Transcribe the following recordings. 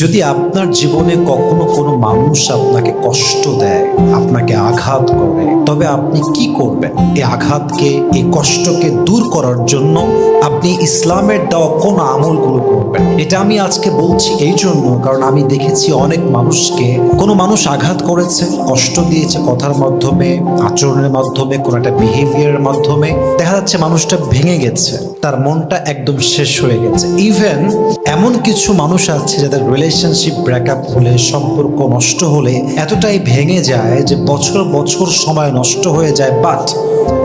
যদি আপনার জীবনে কখনো কোনো মানুষ আপনাকে কষ্ট দেয়, আপনাকে আঘাত করে, তবে আপনি কি করবেন? এই আঘাতকে, এই কষ্টকে দূর করার জন্য আপনি ইসলামের দেওয়া কোন আমলগুলো করবেন? এটা আমি আজকে বলছি এই জন্য, কারণ আমি দেখেছি অনেক মানুষকে, কোনো মানুষ আঘাত করেছে, কষ্ট দিয়েছে কথার মাধ্যমে, আচরণের মাধ্যমে, কোনো একটা বিহেভিয়ারের মাধ্যমে। দেখা যাচ্ছে মানুষটা ভেঙে গেছে, তার মনটা একদম শেষ হয়ে গেছে। ইভেন এমন কিছু মানুষ আছে যাদের রিলেশনশিপ ব্রেকআপ হলে, সম্পর্ক নষ্ট হলে এতটাই ভেঙে যায় যে বছর বছর সময় নষ্ট হয়ে যায় বাট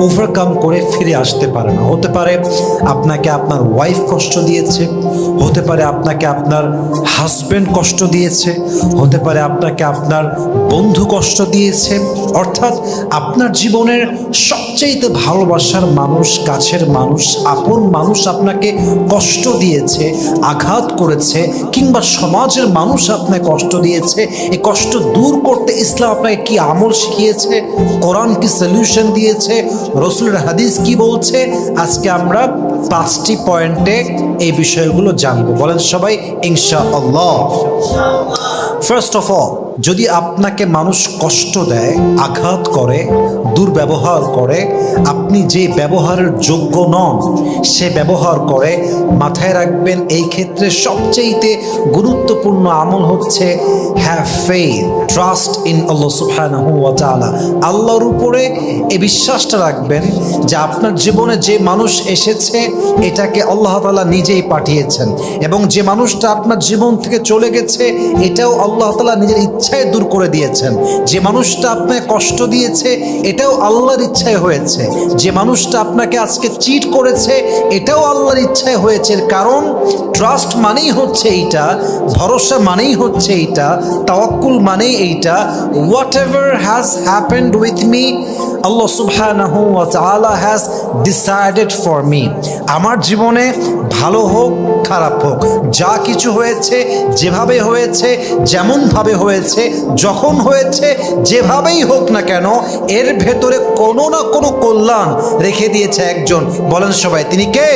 ওভারকাম করে ফিরে আসতে পারে না। হতে পারে আপনাকে আপনার ওয়াইফ কষ্ট দিয়েছে, হতে পারে আপনাকে আপনার হাজব্যান্ড কষ্ট দিয়েছে, হতে পারে আপনাকে আপনার বন্ধু কষ্ট দিয়েছে অর্থাৎ আপনার জীবনের সবচেয়ে ভালোবাসার মানুষ, কাছের মানুষ, আপন মানুষ আপনাকে কষ্ট দিয়েছে, আঘাত করেছে, কিংবা সমাজের মানুষ আপনাকে কষ্ট দিয়েছে। এই কষ্ট দূর করতে ইসলাম আপনাকে কি আমল শিখিয়েছে? কোরআন কি সলিউশন দিয়েছে? রসুলের হাদিস কি বলছে? আজকে আমরা পাঁচটি পয়েন্টে এই বিষয়গুলো জানব। বলেন সবাই ইনশা আল্লাহ ফার্স্ট অফ অল যদি আপনাকে মানুষ কষ্ট দেয় আঘাত করে, দুর্ব্যবহার করে, আপনি যে ব্যবহারের যোগ্য নন, সে ব্যবহার করে মাথায় রাখবেন, এই ক্ষেত্রে সবচেয়েতে গুরুত্বপূর্ণ আমল হচ্ছে হ্যাভ ট্রাস্ট ইন আল্লাহ আল্লাহর উপরে এ বিশ্বাসটা রাখবেন যে আপনার জীবনে যে মানুষ এসেছে, এটাকে আল্লাহ তাআলা নিজেই পাঠিয়েছেন। এবং যে মানুষটা আপনার জীবন থেকে চলে গেছে, এটাও আল্লাহ তাআলা নিজের ইচ্ছায় দূর করে দিয়েছেন। যে মানুষটা আপনাকে কষ্ট দিয়েছে, এটাও আল্লাহর ইচ্ছায় হয়েছে। যে মানুষটা আপনাকে আজকে চিট করেছে, এটাও আল্লাহর ইচ্ছায় হয়েছে। কারণ ট্রাস্ট মানেই হচ্ছে এইটা, ভরসা মানেই হচ্ছে এইটা, তাওয়াক্কুল মানেই এইটা। Whatever has happened with me Allah সুবহানাহু ওয়া তাআলা হ্যাজ ডিসাইডেড ফর মি আমার জীবনে ভালো হোক, খারাপ হোক, যা কিছু হয়েছে, যেভাবে হয়েছে, যেমনভাবে হয়েছে, যখন হয়েছে, যেভাবেই হোক না কেন, এর ভেতরে কোনো না কোনো কল্যাণ রেখে দিয়েছে একজন। বলেন সবাই, তিনি কে?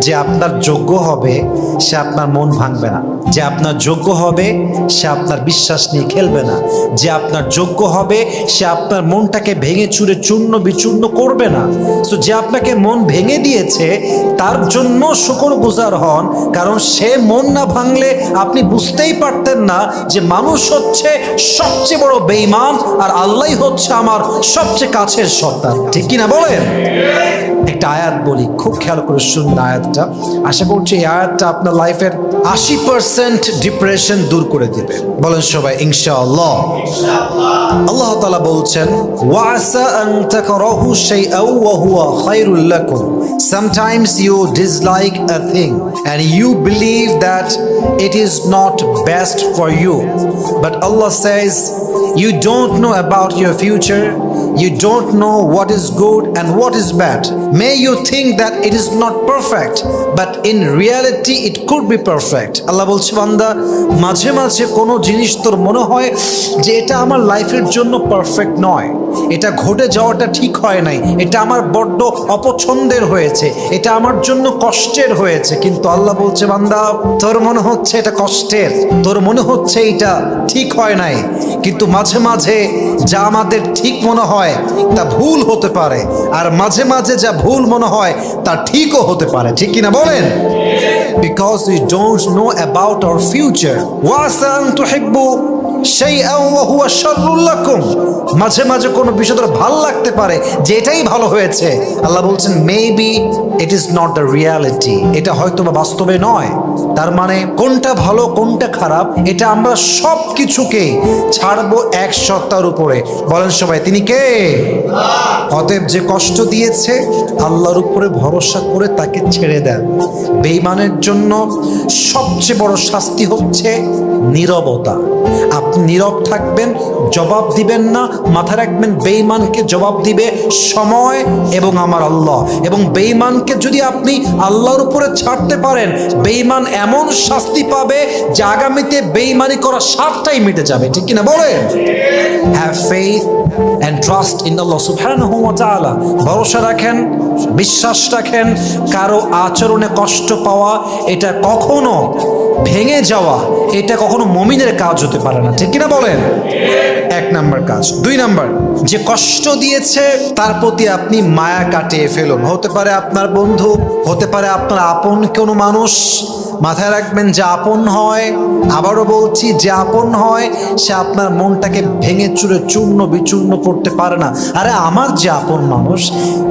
যে আপনার যোগ্য হবে, সে আপনার মন ভাঙবে না। যে আপনার যোগ্য হবে, সে আপনার বিশ্বাস নিয়ে খেলবে না। যে আপনার যোগ্য হবে, সে আপনার মনটাকে ভেঙে চুরে চূর্ণ বিচূর্ণ করবে না। সো যে আপনাকে মন ভেঙে দিয়েছে, তার জন্য শুকর গুজার হন, কারণ সে মন না ভাঙলে আপনি বুঝতেই পারতেন না যে মানুষ হচ্ছে সবচেয়ে বড় বেইমান আর আল্লাহ হচ্ছে আমার সবচেয়ে কাছের সত্তা ঠিক কিনা বলেন? একটা আয়াত বলি, খুব খেয়াল করে শুনবেন আয়াতটা। আশা করছি এই আয়াতটা আপনার লাইফের আশি পার্সেন্ট ডিপ্রেশন দূর করে দিবে। বলেন সবাই, ইনশাআল্লাহ। আল্লাহ তাআলা বলছেন, ওয়াসা আন তাকরাহু শাইআন ওয়া হুয়া খায়রুল লাকুম। Sometimes you dislike a thing and you believe that it is not best for you. But Allah says you don't know about your future you don't know what is good and what is bad. May you think that it is not perfect, but in reality it could be perfect. Allah বলছে, বান্দা, মাঝে মাঝে কোনো জিনিস তোর মনে হয় যে এটা আমার লাইফের জন্য পারফেক্ট নয়। এটা ঘটে যাওয়াটা ঠিক হয় নাই। এটা আমার বড্ড অপছন্দের হয়েছে। এটা আমার জন্য কষ্টের হয়েছে। কিন্তু আল্লাহ বলছে, বান্দা, তোর মনে হচ্ছে এটা কষ্টের। তোর মনে হচ্ছে এটা ঠিক হয় নাই। কিন্তু মাঝে মাঝে যা আমাদের ঠিক মনে হয় তা ভুল হতে পারে। আর মাঝে মাঝে যা ভুল মনে হয় তা ঠিকও হতে পারে। ঠিক কিনা বলেন? Because we don't know about our future ওয়াসান তুহিব্বু শাইআন লাকুম। মাঝে মাঝে কোনো বিষয় ভালো লাগতে পারে যে এটাই ভালো হয়েছে। আল্লাহ বলছেন maybe it is not the reality এটা হয়তো বা বাস্তবে নয়। তার মানে কোনটা ভালো, কোনটা খারাপ, এটা আমরা সব কিছুকে ছাড়বো এক সত্তার উপরে। বলেন সবাই, তিনি কে? অতএব যে কষ্ট দিয়েছে, আল্লাহর উপরে ভরসা করে তাকে ছেড়ে দেন। বেইমানের জন্য সবচেয়ে বড় শাস্তি হচ্ছে নীরবতা। আপনি নীরব থাকবেন, জবাব দিবেন না মাথা রাখবেন বেইমানকে জবাব দিবে সময় এবং আমার আল্লাহ। এবং বেইমানকে যদি আপনি আল্লাহর উপরে ছাড়তে পারেন বেইমান এমন শাস্তি পাবে যে আগামীতে বেইমানি করার সাতটাই মিটে যাবে। ঠিক কিনা বলেন? Have faith and trust in Allah সুবহানাহু ওয়া তাআলা। ভরসা রাখেন, বিশ্বাস রাখেন, কারও আচরণে কষ্ট পাওয়া এটা কখনো ভেঙে যাওয়া, এটা কখনো মমিনের কাজ হতে পারে না। ঠিক কিনা বলেন? এক নাম্বার কাজ। দুই নাম্বার, যে কষ্ট দিয়েছে, তার প্রতি আপনি মায়া কাটিয়ে ফেলুন। হতে পারে আপনার বন্ধু, হতে পারে আপনার আপন কোনো মানুষ। মাথায় রাখবেন যে আপন হয়, আবারও বলছি যে আপন হয়, সে আপনার মনটাকে ভেঙে চুরে চূর্ণ বিচূর্ণ করতে পারে না। আরে আমার যে আপন মানুষ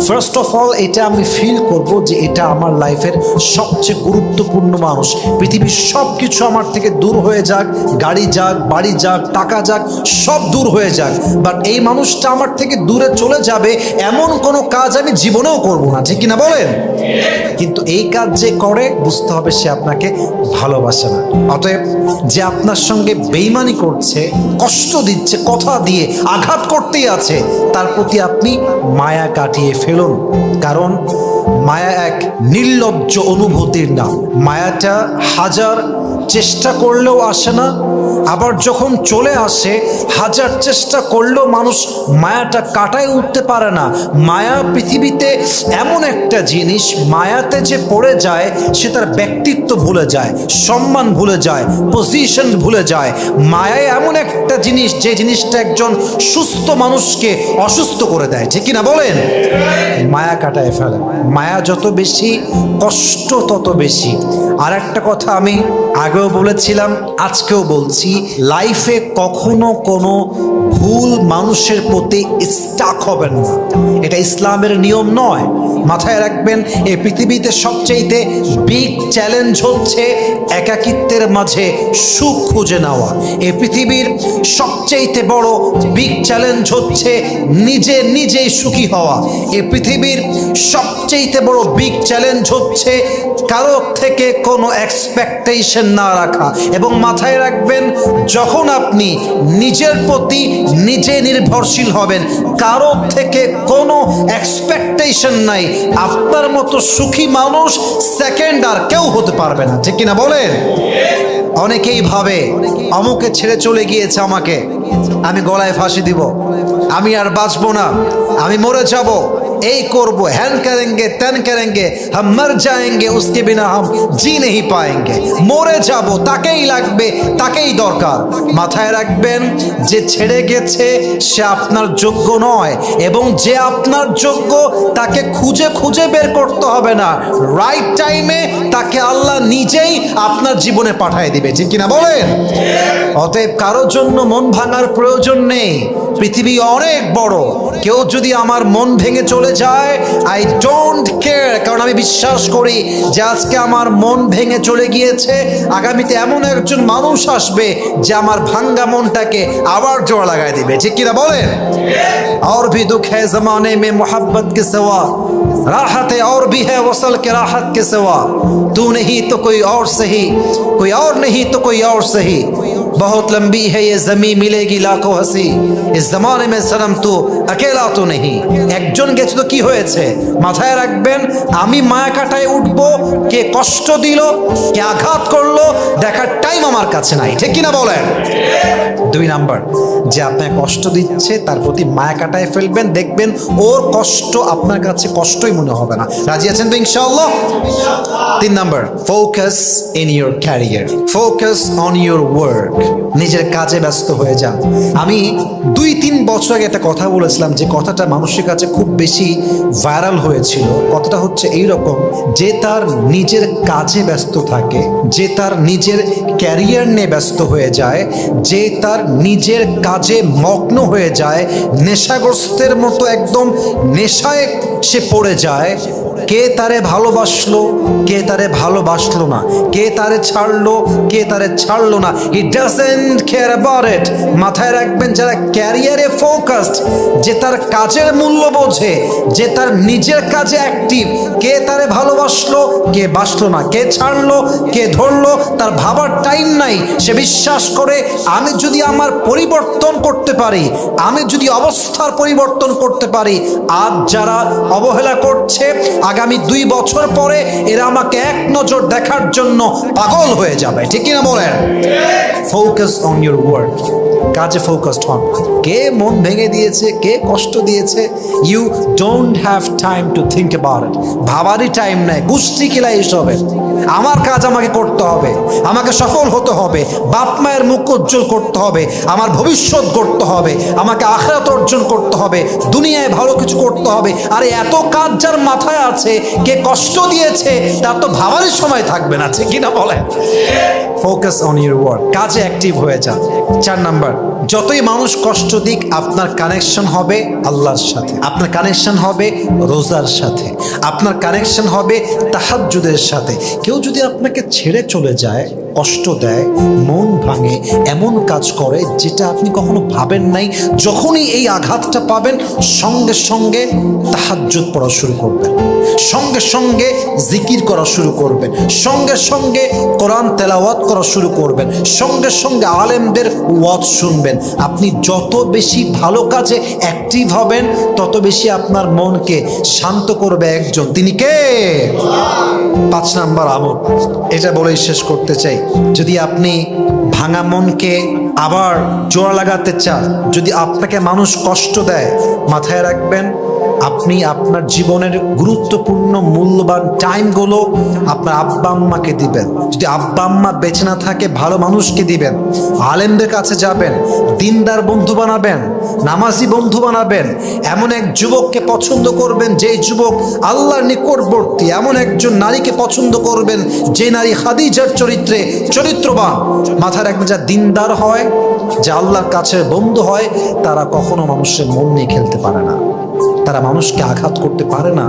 ফার্স্ট অফ অল এটা আমি ফিল করব যে এটা আমার লাইফের সবচেয়ে গুরুত্বপূর্ণ মানুষ। পৃথিবীর সব কিছু আমার থেকে দূর হয়ে যাক, গাড়ি যাক, বাড়ি যাক, টাকা যাক, সব দূর হয়ে যাক। বাট এই মানুষটা আমার থেকে দূরে চলে যাবে, এমন কোনো কাজ আমি জীবনেও করব না, ঠিক কিনা বলেন? কিন্তু এই কাজ যে করে, বুঝতে হবে সে আপনাকে ভালোবাসে না। অতএব যে আপনার সঙ্গে বেইমানি করছে, কষ্ট দিচ্ছে, কথা দিয়ে আঘাত করতেই আছে, তার প্রতি আপনি মায়া কাটিয়ে ফেলুন। কারণ মায়া এক নির্লজ্জ অনুভূতির নাম। মায়াটা হাজার চেষ্টা করলেও আসে না। আবার যখন চলে আসে, হাজার চেষ্টা করলেও মানুষ মায়াটা কাটায় উঠতে পারে না। মায়া পৃথিবীতে এমন একটা জিনিস, মায়াতে যে পড়ে যায়, সে তার ব্যক্তিত্ব ভুলে যায়, সম্মান ভুলে যায় পজিশন ভুলে যায়। মায়ায় এমন একটা জিনিস, যে জিনিসটা একজন সুস্থ মানুষকে অসুস্থ করে দেয়। ঠিক কিনা বলেন? মায়া কাটায় ফেলে। মায়া যত বেশি, কষ্ট তত বেশি। আর একটা কথা আমি আগেও বলেছিলাম, আজকেও বলছি লাইফে কখনো কোনো ভুল মানুষের প্রতি স্টাক হবেন না। এটা ইসলামের নিয়ম নয়। মাথায় রাখবেন, এই পৃথিবীতে সবচেয়েতে বিগ চ্যালেঞ্জ হচ্ছে একাকিত্বের মাঝে সুখ খুঁজে নেওয়া। এ পৃথিবীর সবচেয়েতে বড় বিগ চ্যালেঞ্জ হচ্ছে নিজে নিজেই সুখী হওয়া। এ পৃথিবীর সবচেয়েতে বড় বিগ চ্যালেঞ্জ হচ্ছে কারও থেকে কোনো এক্সপেকটেশন না রাখা এবং মাথায় রাখবেন, যখন আপনি নিজের প্রতি নিজে নির্ভরশীল হবেন কারও থেকে কোনো এক্সপেকটেশন নাই। আপনার মতো সুখী মানুষ সেকেন্ড আর কেউ হতে পারবে না। ঠিক কিনা বলেন? অনেকেই ভাবে, অমুকে ছেড়ে চলে গিয়েছে আমাকে। আমি গলায় ফাঁসি দিব। আমি আর বাঁচবো না। আমি মরে যাব। এই করব, হ্যান করেঙ্গে, ত্যান করেঙ্গে, হাম মর যায়েঙ্গে, উসকে বিনা হাম জি নেই পায়েঙ্গে। মরে যাব, তাকেই লাগবে, তাকেই দরকার। মাথায় রাখবেন, যে ছেড়ে গেছে, সে আপনার যোগ্য নয়, এবং যে আপনার যোগ্য, তাকে খুঁজে খুঁজে বের করতে হবে না। রাইট টাইমে তাকে আল্লাহ নিজেই আপনার জীবনে পাঠিয়ে দিবে, ঠিক কিনা বলেন? অতএব কারোর জন্য মন ভাঙার প্রয়োজন নেই। পৃথিবী অনেক বড় কেউ যদি আমার মন ভেঙে চলে যায় আই ডোন্ট কেয়ার কারণ আমি বিশ্বাস করি যে আজকে আমার মন ভেঙে চলে গিয়েছে আগামীতে এমন একজন মানুষ আসবে যে আমার ভাঙ্গা মনটাকে আবার জোড়া লাগাই দিবে ঠিক কিনা বলেন और भी दुख है जमाने में मोहब्बत के सिवा राहत और भी है वसल के राहत के सिवा तू नहीं तो कोई और सही कोई और नहीं तो कोई और सही बहुत लंबी है ये जमी मिलेगी लाखों हंसी इस जमाने में सनम तू अकेला तो नहीं একজন গেছে তো কি হয়েছে মাথায় রাখবেন আমি মায়া কাটায় উঠবো কে কষ্ট দিল কে আঘাত করলো দেখার টাইম আমার কাছে নাই ঠিক কিনা বলেন দুই নাম্বার যে আপনাকে কষ্ট দিচ্ছে তার প্রতি মায়া কাটায় ফেলবেন দেখবেন ওর কষ্ট আপনার কাছে কষ্টই মনে হবে না রাজি আছেন তো ইনশাআল্লাহ তিন number focus in your career focus on your work নিজের কাজে ব্যস্ত হয়ে যান। আমি দুই, তিন বছর আগে একটা কথা বলেছিলাম যে কথাটা মানুষের কাছে খুব বেশি ভাইরাল হয়েছিল। কথাটা হচ্ছে এই রকম যে তার নিজের কাজে ব্যস্ত থাকে, যে তার নিজের ক্যারিয়ার নিয়ে ব্যস্ত হয়ে যায়, যে তার নিজের কাজে মগ্ন হয়ে যায়, নেশাগ্রস্তের মতো একদম নেশায় সে পড়ে যায় কে তারে ভালোবাসলো, কে তারে ভালোবাসলো না? কে তারে ছাড়লো, কে তারে ছাড়লো না? He doesn't care about it মাথায় রাখবেন যারা ক্যারিয়ারে ফোকাসড যে তার কাজের মূল্য বোঝে, যে তার নিজের কাজে অ্যাক্টিভ কে তারে ভালোবাসলো, কে বাসলো না? কে ছাড়লো, কে ধরলো? তার ভাবার টাইম নাই। সে বিশ্বাস করে, আমি যদি আমার পরিবর্তন করতে পারি, আমি যদি অবস্থার পরিবর্তন করতে পারি, আজ যারা অবহেলা করছে আগামী দুই বছর পরে এরা আমাকে এক নজর দেখার জন্য পাগল হয়ে যাবে। ঠিক কিনা বলেন? ফোকাস অন ইউর ওয়ার্ক কাজে ফোকাসড হন। কে মন ভেঙে দিয়েছে, কে কষ্ট দিয়েছে you don't have time to think about it ভাবারই time নাই, গোষ্ঠী কিলা এইসবের আমার কাজ আমাকে করতে হবে, আমাকে সফল হতে হবে, বাপ মায়ের মুখ উজ্জ্বল করতে হবে, আমার ভবিষ্যৎ করতে হবে, আমাকে আখরাত অর্জন করতে হবে, দুনিয়ায় ভালো কিছু করতে হবে। আরে এত কাজ যার মাথায় আছে কে কষ্ট দিয়েছে, তার তো ভাবার সময় থাকবে না ঠিক কিনা বলেন? ফোকাস অন ইউর ওয়ার্ক কাজে অ্যাক্টিভ হয়ে যান। চার নাম্বার, যতই মানুষ কষ্ট দিক, আপনার কানেকশন হবে আল্লাহর সাথে। আপনার কানেকশন হবে রোজার সাথে। আপনার কানেকশন হবে তাহাজ্জুদের সাথে। কেউ যদি আপনাকে ছেড়ে চলে যায় কষ্ট দেয়, মন ভাঙে, এমন কাজ করে যেটা আপনি কখনো ভাবেন নাই। যখনই এই আঘাতটা পাবেন, সঙ্গে সঙ্গে তাহাজ্জুদ পড়া শুরু করবেন। সঙ্গে সঙ্গে জিকির করা শুরু করবেন। সঙ্গে সঙ্গে কোরআন তেলাওয়াত করা শুরু করবেন। সঙ্গে সঙ্গে আলেমদের ওয়াজ শুনবেন। আপনি যত বেশি ভালো কাজে অ্যাক্টিভ হবেন, তত বেশি আপনার মনকে শান্ত করবে একজন। তিনি কে? পাঁচ নাম্বার আমল। এটা বলেই শেষ করতে চাই। যদি আপনি ভাঙা মনকে আবার জোড়া লাগাতে চান, যদি আপনাকে মানুষ কষ্ট দেয়, মাথায় রাখবেন আপনি আপনার জীবনের গুরুত্বপূর্ণ, মূল্যবান টাইমগুলো আপনার আব্বা আম্মাকে দিবেন। যদি আব্বা আম্মা বেঁচে না থাকে, ভালো মানুষকে দিবেন। আলেমদের কাছে যাবেন, দিনদার বন্ধু বানাবেন, নামাজি বন্ধু বানাবেন। এমন এক যুবককে পছন্দ করবেন যে যুবক আল্লাহর নিকটবর্তী। এমন একজন নারীকে পছন্দ করবেন, যে নারী খাদিজার চরিত্রে চরিত্রবান। মাথার রাখবেন যা দিনদার হয়, যা আল্লাহর কাছে বন্ধু হয়, তারা কখনো মানুষের মন নিয়ে খেলতে পারে না। তারা মানুষকে আঘাত করতে পারে না,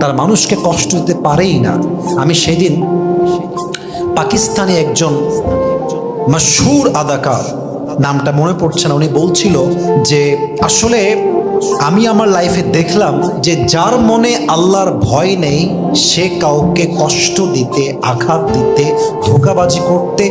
তারা মানুষকে কষ্ট দিতে পারেই না। আমি সেদিন পাকিস্তানি একজন মশহুর আদাকার নামটা মনে পড়ছে না, উনি বলছিল যে, আসলে আমি আমার লাইফে দেখলাম যে যার মনে আল্লাহর ভয় নেই, সে কাউকে কষ্ট দিতে, আঘাত দিতে, ধোকাবাজি করতে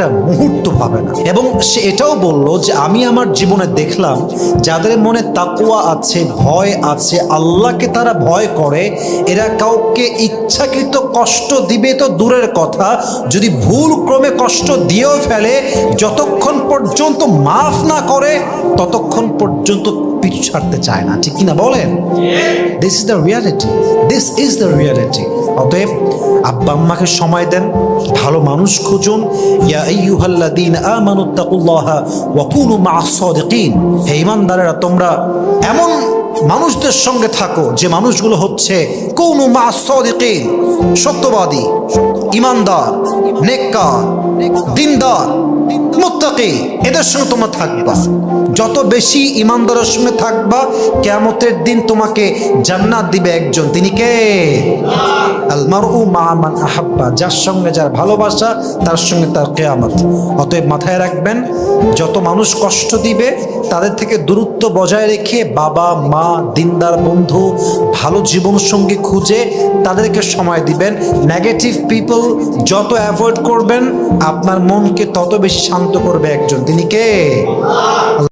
একটা মুহূর্ত পাবে না। এবং সে এটাও বলল যে আমি আমার জীবনে দেখলাম যাদের মনে তাকুয়া আছে ভয় আছে আল্লাহকে তারা ভয় করে এরা কাউকে ইচ্ছাকৃত কষ্ট দিবে তো দূরের কথা যদি ভুল ক্রমে কষ্ট দিয়েও ফেলে যতক্ষণ পর্যন্ত মাফ না করে ততক্ষণ পর্যন্ত পিছু ছাড়তে চায় না। ঠিক কিনা বলেন? This is the reality this is the reality অতএব আব্বা আম্মাকে সময় দেন, ভালো মানুষ খুঁজুন। হে ঈমানদারেরা, তোমরা এমন মানুষদের সঙ্গে থাকো যে মানুষগুলো হচ্ছে কুনু মা'আস সাদিকিন, সত্যবাদী ইমানদার নেককার, দিনদার, মুত্তাকি। এদের সঙ্গে তোমরা থাকবা। যত বেশি ইমানদারের সঙ্গে থাকবা, কেয়ামতের দিন তোমাকে জান্নাত দিবে একজন। তিনি কে? আল মারউ মা আহাব্বা, যার সঙ্গে যার ভালোবাসা, তার সঙ্গে তার কেয়ামত। অতএব মাথায় রাখবেন, যত মানুষ কষ্ট দিবে, তাদের থেকে দূরত্ব বজায় রেখে বাবা, মা, দিনদার, বন্ধু, ভালো জীবনসঙ্গী খুঁজে তাদেরকে সময় দিবেন। নেগেটিভ পিপল যত অ্যাভয়েড করবেন, আপনার মনকে তত বেশি শান্ত করবে একজন। তিনি কে?